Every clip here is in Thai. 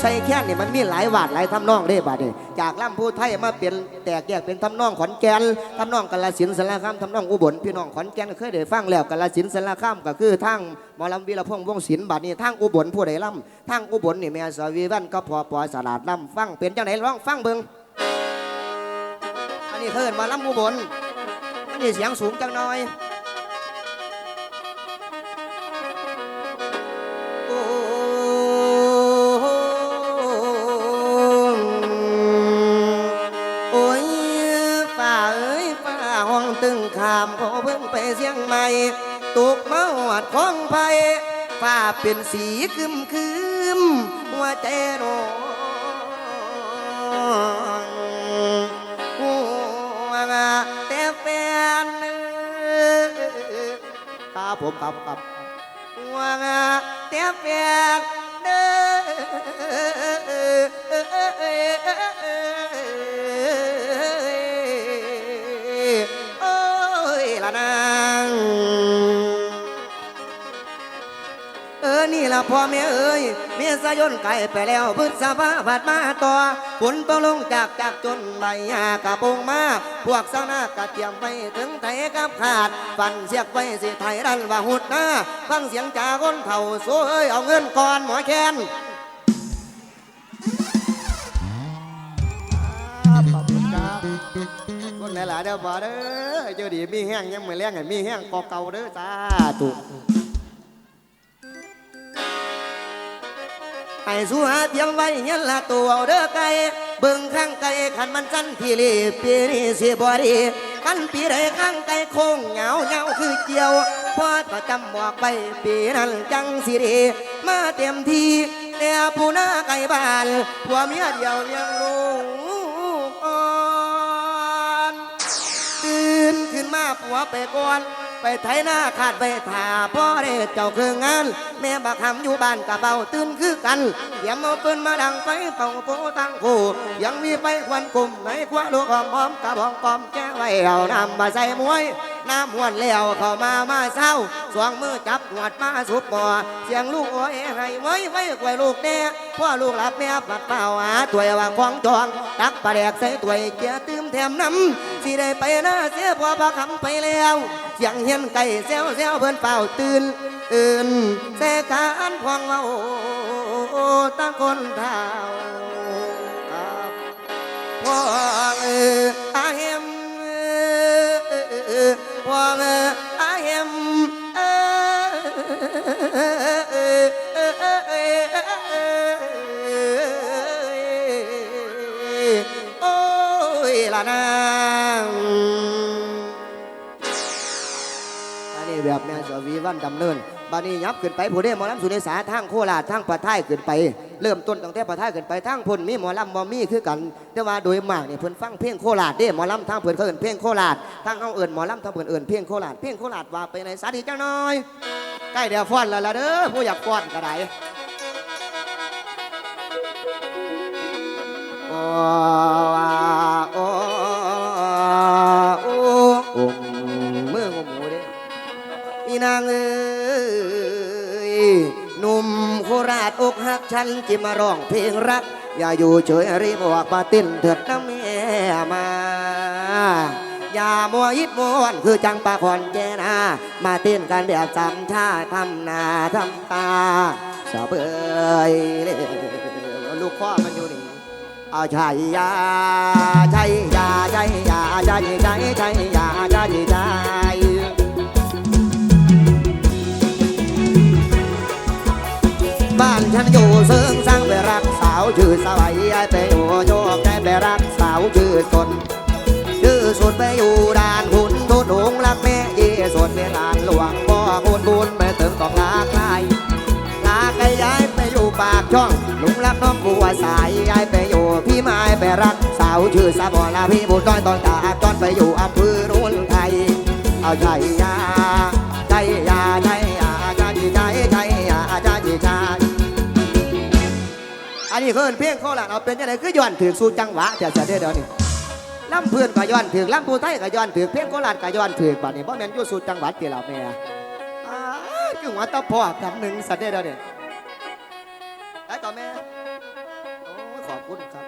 ใส่แค่นี่มันมีหลายวาดหลายทำนองเด้บาดนี้จากลำพูไทยมาเปลี่ยนแตกแยกเป็นทำนองขอนแก่นทำนองกาลสินสารคามทำนองอุบลพี่น้องขอนแก่นเคยได้ฟังแล้วกาลสินสารคามก็คือทางหมอลำวีรพงษ์วงศิลป์บาดนี้ทางอุบลผู้ใดล่ำทางอุบลนี่แม่สวีวันก็พอปอสลาดล่ำฟังเป็นจังไหนร้องฟังเบิ่งอันนี้เพิ่นมาลำอุบลอันนี้เสียงสูงจังน่อย ตึงขามพอเพิ่งไปเสียงใหม่ตกมาหอดของไผ่ฝ่าเป็นสีคึมคืมหัวใจร้อนหัวแต่แฟนครับผมครับครับห่วงแต่เปียเด้อ พ่อแม่เอ้ยเมียสายนไก่ไปแล้วพืชสภาผัดมาต่อฝนต้องลงจากจากจนใบหญ้ากระโปงมา พวกสาวนากระเทียมไปถึงไทยกับขาด ฟันเสียกไว้สิไทยรันว่าหุดหน้า ฟังเสียงจากคนเฒ่าโซ่เอ้ยเอาเงินก่อนหมอแคนขอบคุณครับคนหลายๆเด้อบ่เด้อเจ้าดีมีแห้งยังไม่แรงให้มีแห้งกอเก่าเด้อจ้าตุ ไอ้สู้หาเตรียมไว้เงี้ยละตัวเอาเด้อไก่เบิ่งข้างไก่ขันมันสั้นที่รีปีนี้สิบ่ดีขันปีใดข้างไก่โค้งเหงาเหงาคือเจียวพอก็จำบอกไปปีนั้นจังสิดีมาเต็มทีแต่ผู้หน้าไก่บ้านผัวเมียเดียวเลี้ยงลูกอ่อนตื่นขึ้นมาผัวไปก่อน ไปไถหน้าขาดไปถาพ่อเด้เจ้าคืองาน แม่บักหำอยู่บ้านกะเบาตื่นคือกันเยี่ยมเอาปืนมาดังไปเป่าโปตั้งคู่ยังมีไปควันกลุ่มในคว้าลูกหอมหอมกระบองกอมแก้ไว้เอาน้ำมาใส่มวย น้ำม้วนแล้วเข้ามามาเศร้าสองมือจับหวดมาสุบบ่อเสียงลูกโอ้ยให้ไว้ไว้กวยลูกแน่พ่อลูกหลับแม่ปัดเป่าหาถวยว่าของจองตักปลาแดกใส่ถวยเจียตื้มแถมน้ำสิได้ไปหน้าเสียพอพาคำไปแล้วเสียงเฮียนไก่แซวแซวเพิ่นเป่าตื่นอื่นแสการพองเมาตั้งคนเท่าครับพองเอออาเฮม อพองเอออาเฮมเออ บานี้ยับขึ้นไปผู้ได้หมอลำสุเดสาทางโคราชทางปะท้ายขึ้นไป เริ่มต้นตั้งแต่ปะท้ายขึ้นไปทางพุ่นมีหมอลำบ่มีคือกัน แต่ว่าโดยมากเนี่เพิ่นฟังเพลงโคราชเด้หมอลำทางเพิ่นเขาเอิ้นเพลงโคราชทางเฮาเอิ้นหมอลำทางเพิ่นเอิ้นเพลงโคราชเพลงโคราชว่าไปในสาธิตจังน่อยใกล้เดี๋ยวฟ้อนแล้วล่ะเด้อผู้อยากฟ้อนก็ได้โอ้ว่าโอ้โอ้มืองมหมูเด้อีนางเอ้ ยหนุ่มโคราชอกหักฉันจิมาร้องเพลงรัก อย่าอยู่เฉยรีบออกมาเต้นเถิดน้ำแม่มา อย่ามัวยิดมัวนคือจังปาคอนเจนา มาเต้นกันเดี๋ยวจำชาทำนาทำตาสะเบยลูกพ่อมันอยู่นี่อาชัยยาชัยยาชัยยาชัยชัยชัยยาชัยชัย บ้านฉันอยู่เซิงสร้างไปรักสาวชื่อสวัยไปอยู่โยกได้ไปรักสาวชื่อสนชื่อสุดไปอยู่ด่านขุนทุนหงรักแม่เย่สดเป็นหลานหลวงพ่อคุณบุญไปถึงกองลาคลายลาไกย้ายไปอยู่ปากช่องลุงรักน้องบัวสายย้ายไปอยู่พี่ไม้ไปรักสาวชื่อสาบอลาพี่บุญต้อยตอนตาตอนไปอยู่อำเภอรุ่นไทยเอาใจยา นี่เพิ่นเพียงเขาละเอาเป็นยังไงคือย้อนถือสู่จังหวะแต่ะได้เดี๋ยวนี้ลำเพื่อนก็ย้อนถือลำผู้ไทยก็ย้อนถือเพียงโคราชก็ย้อนถือบัดนี้เพราะแม่นอยู่สู่จังหวัดที่เราแม่คือหัวตะพอครั้หนึ่งสัตว์ได้เดี๋ยวนี้ยไอ้ต่อแม่โขอบคุณครับ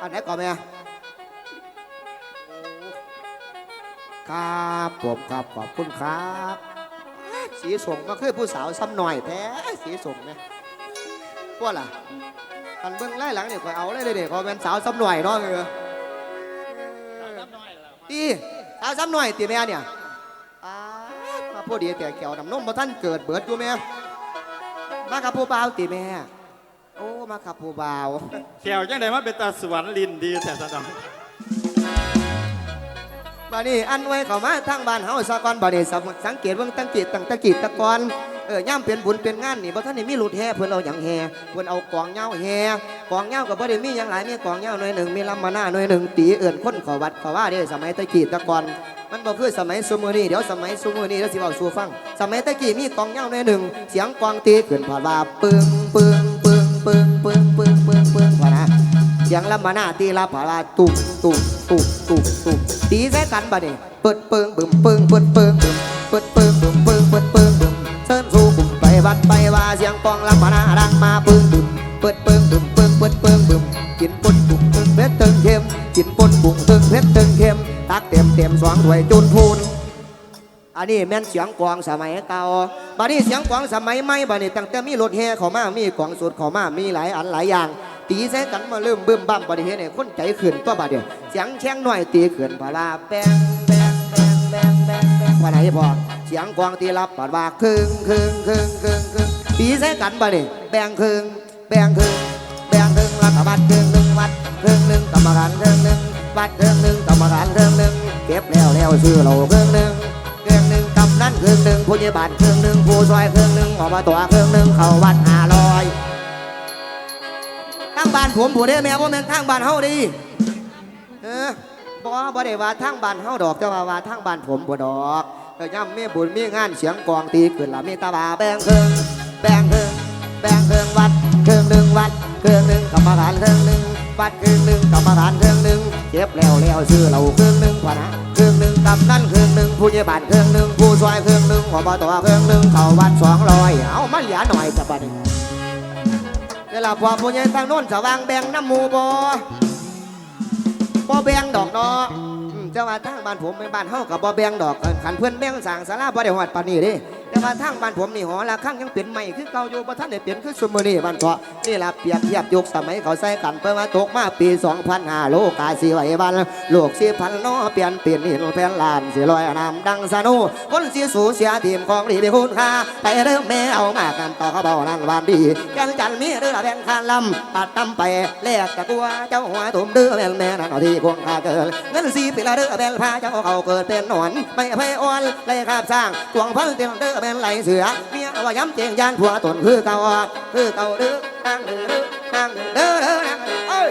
อันไหนก่อนแม่ครับผมครับขอบคุณครับ สีสมก็คือผู้สาวซ้ำหน่อยแท้สีสมเนี่ยพวกล่ะอันเบื้องไล่หลังเนี่ยคอยเอาเลยเลยเด็กพอเป็นสาวซ้ำหน่อยเนาะเออตีสาวซ้ำหน่อยตีแม่เนี่ยอ้าวมาพูดดีแต่แก้วน้ำนมมาท่านเกิดเบิดอยู่แม่มากับผู้บ่าวตีแม่ โอ้มากับผู้บ่าวแขวจังไดมาเป็นตาสวนลินดีแต่สะดอก บานี้อันไว้เข้ามาทางบ้านเฮาสะก่อนบานี้สำสังเกตเบิ่งตั้งจิตตั้งตะกิดตะกอนเออย่ำเป็นบุญเป็นงานนี่บ่ทันได้มีหลุดแห่เพิ่นเอาหยังแห่เพิ่นเอากองเหย้าแห่กองเหย้าก็บ่ได้มีหยังหลายมีกองเหย้าหน่วยหนึ่งมีลำมาหน้าหน่วยหนึ่งตีเอื่นคนขอวัดขอว่าเด้สมัยตะกี้ตะกอนมันบ่คือสมัยซุมื้อนี้เดี๋ยวสมัยซุมื้อนี้แล้วสิเว้าสู่ฟัง สมัยตะกี้มีกองเหย้าหน่วยหนึ่งเสียงกองตีขึ้นพอดว่าปึ้งปึ้งปึ้งปึ้งปึ้งปึ้ง สียงลำมาหน้าตีลาผาลาตุ่มตุ่มตุ่มตุ่มตุ่มตีใส่กันบ่เนี่ยเปิดเปิงบึมเปิงเปิดเปิงบึมเปิดเปิงบึมเปิงเปิดเปิงบึมเชิญสู่บุ่มไปวัดไปว่าเสียงกองลำมาหน้าดังมาปึงบึมเปิดเปิงบึมเปิงเปิดเปิงบึมกินปุ่นบุ่มตึงเพชรตึงเข้มกินปุ่นบุ่มตึงเพชรตึงเข้มตักเต็มเต็มสองถ้วยจุนพูนอันนี้แม่นเสียงกองสมัยเก่าบัดนี้เสียงกองสมัยใหม่บัดนี้ตั้งแต่มีรถแห่เข้ามามีกองสุดเข้ามามีหลายอันหลายอย่าง ตีใส่กันมาเริ่มเบึ้มบั่มบัดนี้เฮ็ดให้คนใจขึ้นตัวบัดเดียวเสียงแช่งหน่อยตีขึ้นพลาแปงแปงแปงแปงแปงแปงว่าไหนพอเสียงกลองตีรับปัดว่าครึ่งครึ่งครึ่งครึ่งครึ่งตีใส่กันบัดนี้แบ่งครึ่งแบ่งครึ่งแบ่งครึ่งรัฐบาลครึ่งหนึ่งวัดครึ่งหนึ่งกรรมการครึ่งหนึ่งวัดครึ่งหนึ่งกรรมการครึ่งหนึ่งเก็บแล้วแล้วซื้อเราครึ่งหนึ่งครื่งหนึ่งกำนั้นครื่งหนึ่งผู้ใหญ่บ้านครื่งหนึ่งผู้ซอยครื่งหนึ่งอบตเครื่งหนึ่งเข้าวัดหาานผมผู้ได้แม่ว่าแม่นทางบ้านเฮาดีเออบ่บ่ได้ว่าทางบ้านเฮาดอกแต่ว่าว่าทางบ้านผมบ่ดอกเออย่ำมีบุญมีงานเสียงกองตีขึ้นละมีตาบาแบ่งเครื่องแบ่งเครื่องแบ่งเครื่องวัดเครื่องหนึ่งวัดเครื่องหนึ่งกรรมการเครื่องหนึ่งวัดเครื่องหนึ่งกรรมการเครื่องหนึ่งเก็บแล้วแล้วซื้อเราเครื่องหนึ่งพอนะเครื่องหนึ่งกำนั้นเครื่องหนึ่งผู้ใหญ่บ้านเครื่องหนึ่งผู้ซอยเครื่องหนึ่งอบตเครื่องหนึ่งเข้าวัดสองร้อยเอามาเหลือหน่อยจะบัดนี้ เวลาพอผู้ใหญ่ทางโน้นสว่างแบ่งน้ำหมูบ่บ่แบ่งดอกเนาะอืมแต่ว่าทางบ้านผมเป็นบ้านเฮากับบ่แบ่งดอกเอิ้นคันเพื่อนแบ่งสร้างศาลาบ่ได้ฮอดปานนี้เด้ แต่ว่าทางบ้านผมนี่หอละครั้งยังเป็นใหม่คือเก่าอยู่บ่ทันได้เปลี่ยนคือซุมื้อนี้บ้านเกาะนี่ล่ะเปรียบเทียบยุคสมัยเขาใส่กันเพิ่นว่าตกมาปี2005โลกาสิไหวบ้านโลกสิพันนาะเปลี่ยนเปลี่ยนหินแผ่นลานสิลอยน้ำดังสนุคนสิสูเสียทีมของดีมีคุณค่าไปเริ่มแม่เอามากันต่อเขาเบานั่นวานดีกันจันมีเรือแบ่งคานลำปัดตำไปแลกกับกัวเจ้าหัวตุ่มเดือแม่นแม่นั่นเอาที่ควงค่าเกินเงินสีปีละเดือแบ่งพาเจ้าเขาเกิดเป็นหนอนไม่เพยอ่อนเลยคราบสร้างทวงพันเตียงเดือแบ่นไหลเสือเมียว่าย้ำเจียงยานผัวตนคือเก่าคือเก่าเด้อทางเด้อเดือทางเด้อเด้อเดือเอ้ย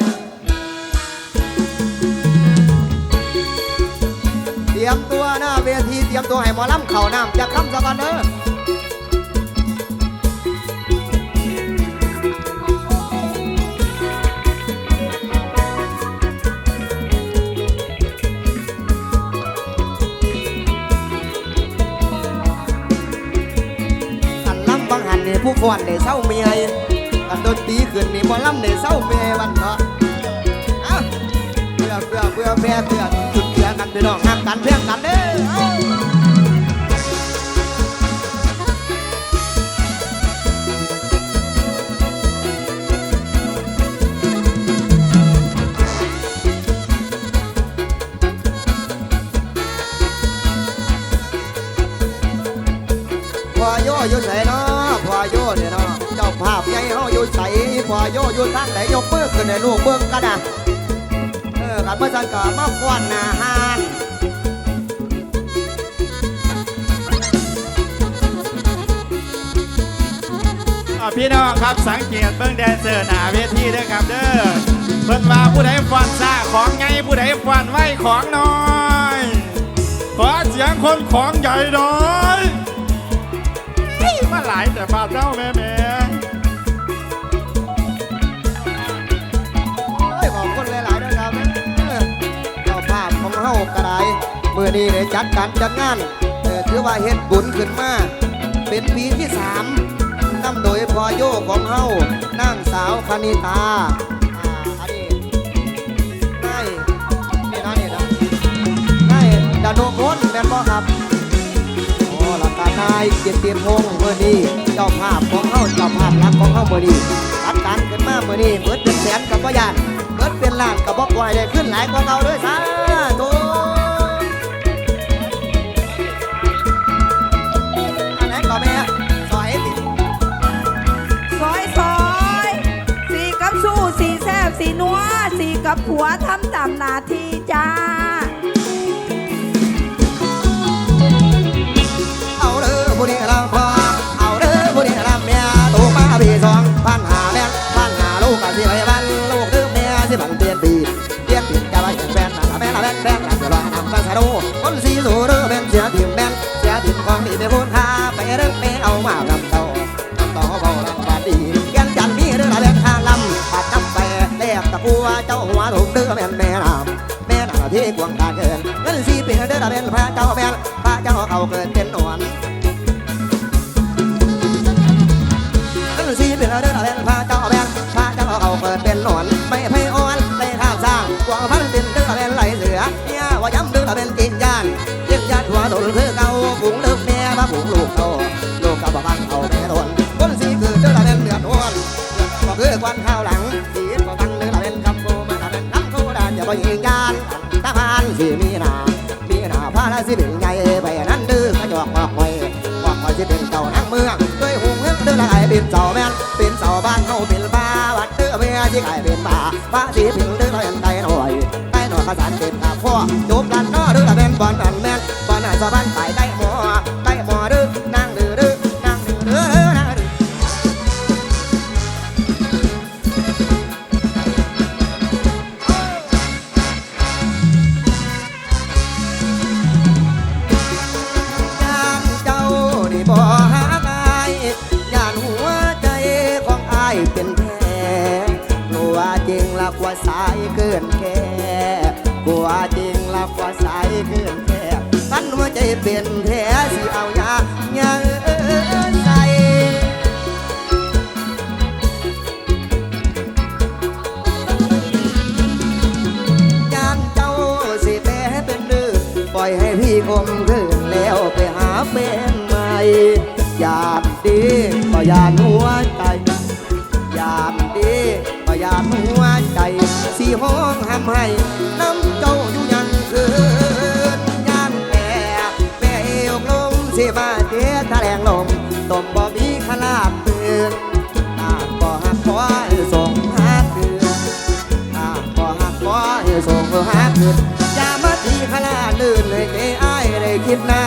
เตรียมตัวหน้าเวทีเตรียมตัวให้หมอลำเข่าน้ำจะคำสะกันเด้อ ผู้ฟ้อนได้เศร้าเมียอันดนตรีขึ้นนี่หมอลำได้เศร้าเมียวันเนาะเอ้าเพื่อเพื่อเพื่อแพ้เพื่อจุดเพื่อกันพี่น้องห้ามกันเพียงกันเด้อ โยอยู่ทางไหนยกมือขึ้นให้ลูกเบิ่งกันนะเออกันเมื่อสันก็มาฟ้อนหนาหานพี่น้องครับสังเกตเบิ้งแดนเซอร์หน้าเวทีเด้อครับเด้อเพิ่นว่าผู้ใดฟันซ่าของไงผู้ใดฟันไว้ของน้อยขอเสียงคนของใหญ่หน่อยเฮ้ยมาหลายแต่บาดเจ้าแม่แม่ มื่อนี้ได้จัดการจัดงานถือว่าเฮ็ดบุญขึ้นมา เป็นปีที่สามนำโดยพ่อโยของเฮานั่งสาวคณิตาอันนี้นายนี่นะนี่นะนายดานุพลแม่นบ่ครับโอ้หลักการนายเกียรติพงศ์เมื่อนี้เจ้าภาพของเข้าเจ้าภาพรักของเข้าเมื่อนี้จัดการขึ้นมาเมื่อนี้เบิดเป็นแสนกับพ่อยานเบิดเป็นล้านกับบ่ปล่อยได้ขึ้นหลายกว่าเกาด้วยสาธุ สีนัวสีกับผัวทำตามหน้าที่จ้า เอาเด้อผู้นี้ลำพอเอาเด้อผู้นี้ลำเมียถูมาปีสองพันหาแม่นพันหาลูกกันสิไปบ้านลูกเด้อเมียสิบันเปลี่ยนปีเปลี่ยนปีจะไปเห็นแฟนนะแม่ละแม่นแฟนนะจะรอทำกันสะดูคนสีสูเด้อเป็นเสียทีมแม่นเสียทีมของดีไปพูนหาไปเด้อแม่เอามา กวงตาเกินเงินสีเป็นเด้อละแม่นพระเจ้าแม่นพระเจ้าเอาเกินเป็นหนวลตั้งสีเป็นเรื่องอะไรพระเจ้าแบนพระเจ้าเอาเปิดเป็นหนอนไม่ไพ่อ่อนในท่าสร้างกวางพันเป็นเรื่องอะไรไหลเสือเนี่ยว่าย้ำเรื่องอะเป็นกินยานเรียาติหัวโดนคือเก่าบุงเลิกแม่มาบุงลูกโตลูกกับบังเอาแม่โดนคนสีคือเรื่องอะเป็นเดือดร้อนก็คือควันข้าวหลังสีก็ตั้งเรื่องอะเป็นคำโกมันเป็นคำโกดานอย่าไปยิงยาน สิมีนามีนาพาราสิเป็นไงไปนั่นดื้อขยอกมาหอยว่าคอยสิเป็นเจ้านังเมืองด้วยหงเงินเดือดไหลเป็นเจ้าแม่นเป็นเจ้าบ้านเฮาเป็นบ้าวัดเดือเมียที่กลายเป็นบ้าบ้าสิเป็นเดือดเป็นไตหน่อยไตหน่อยขสานเป็นตาพ่อจบลันนาะเดือดเป็นบอนอันแม่นบอนอันสะบ้านไป ว่าสายเกินแค่กลัวจริงลักว่าสายเกินแค่กันหัวใจเป็นแท้สิเอายายังเอ้ยใส่ยานเจ้าสิแพ้เป็นดื้อปล่อยให้พี่คมคืนแล้วไปหาเป็นใหม่ยามดีก็ยานหัวใจยามดีก็ยานหัว สีห้องห้ำให้น้ำเจ้าอยู่ยังคืนย่านแก่แม่เอวลมสิมาเทียทะแลงลมตมบ่มีขลาดเตือนตาบ่หักคอยส่งหาเตือนถ้าบ่หักบ่ให้ส่งหาขึ้นอย่ามาทีขลาดลื่นเลยเจ้อ้ายได้คิดนา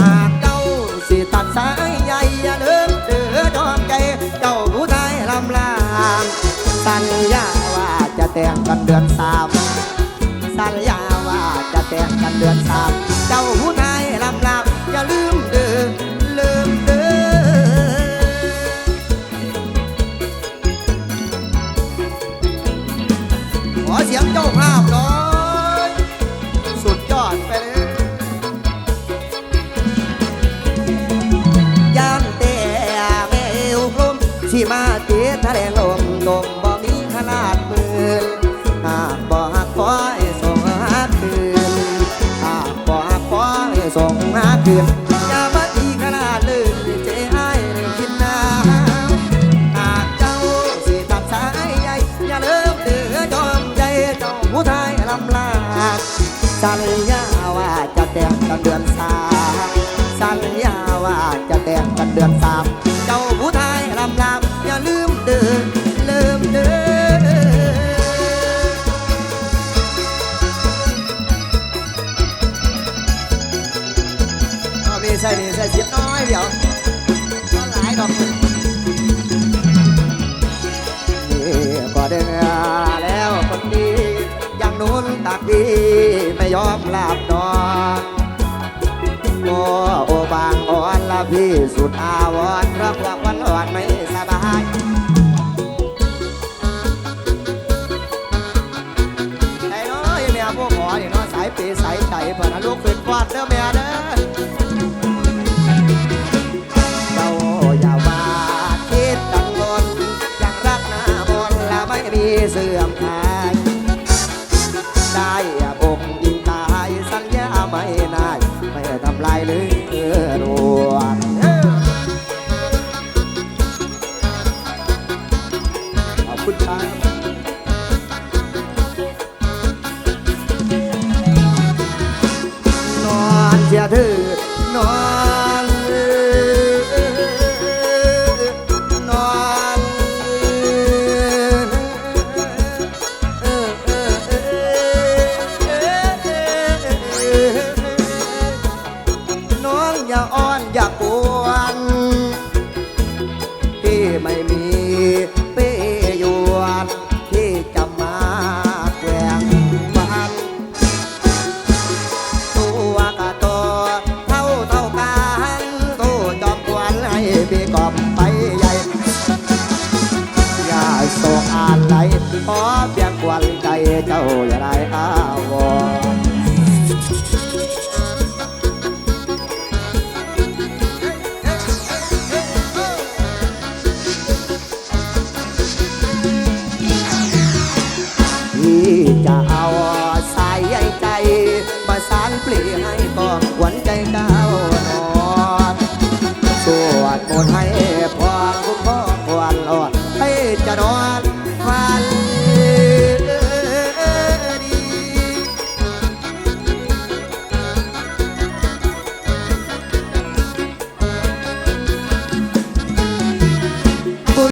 หากเจ้าสิตัดสาย สัญญาว่าจะแต่งกันเดือนสามสัญญาว่าจะแต่งกันเดือนสาม งหาคืนอย่ามาดีขนาดเลยเจ้อ้ายได้คินนาหากเจ้าสิตัดสายใยอย่าเลิมเดือจอมใจเจ้าผู้ชายลำลาสัญญาว่าจะแต่งตอนเดือนสาม ไม่ยอมหลับนอนโอ้โอบางอ่อนละพี่สุดอาวรณ์รักว่า my สารเปลี่ยนให้ก็หวันใจเก้านอนสวดมนต์ให้